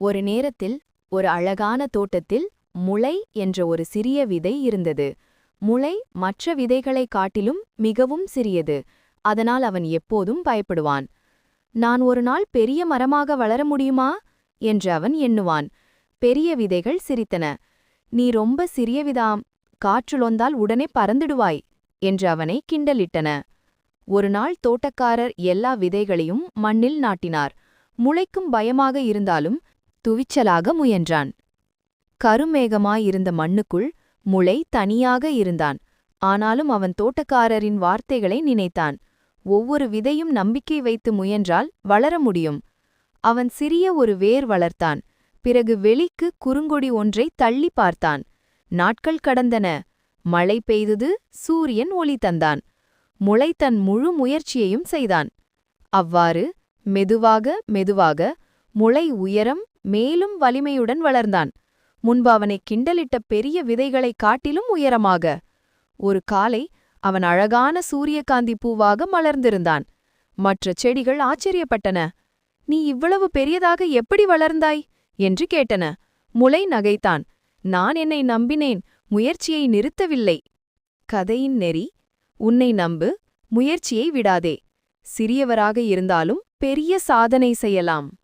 ஒரு நேரத்தில் ஒரு அழகான தோட்டத்தில் முளை என்ற ஒரு சிறிய விதை இருந்தது. முளை மற்ற விதைகளைக் காட்டிலும் மிகவும் சிறியது. அதனால் அவன் எப்போதும் பயப்படுவான். நான் ஒரு நாள் பெரிய மரமாக வளர முடியுமா? என்று அவன் எண்ணுவான். பெரிய விதைகள் சிரித்தன. நீ ரொம்ப சிறியவிதாம் காற்றுலொந்தால் உடனே பறந்துடுவாய் என்று அவனை கிண்டலிட்டன. ஒரு நாள் தோட்டக்காரர் எல்லா விதைகளையும் மண்ணில் நாட்டினார். முளைக்கும் பயமாக இருந்தாலும் துவிச்சலாக முயன்றான். கருமேகமாயிருந்த மண்ணுக்குள் முளை தனியாக இருந்தான். ஆனாலும் அவன் தோட்டக்காரரின் வார்த்தைகளை நினைத்தான். ஒவ்வொரு விதையும் நம்பிக்கை வைத்து முயன்றால் வளர முடியும். அவன் சிறிய ஒரு வேர் வளர்த்தான். பிறகு வெளிக்கு குறுங்கொடி ஒன்றை தள்ளி பார்த்தான். நாட்கள் கடந்தன. மழை பெய்தது சூரியன் ஒளி தந்தான். முளை தன் முழு முயற்சியையும் செய்தான். அவ்வாறு மெதுவாக மெதுவாக முளை உயரம் மேலும் வலிமையுடன் வளர்ந்தான். முன்பு அவனை கிண்டலிட்ட பெரிய விதைகளைக் காட்டிலும் உயரமாக. ஒரு காலை அவன் அழகான சூரியகாந்தி பூவாக மலர்ந்திருந்தான். மற்ற செடிகள் ஆச்சரியப்பட்டன. நீ இவ்வளவு பெரியதாக எப்படி வளர்ந்தாய்? என்று கேட்டன. முளை நகைத்தான். நான் என்னை நம்பினேன். முயற்சியை நிறுத்தவில்லை. கதையின் நெறி. உன்னை நம்பு. முயற்சியை விடாதே. சிறியவராக இருந்தாலும் பெரிய சாதனை செய்யலாம்.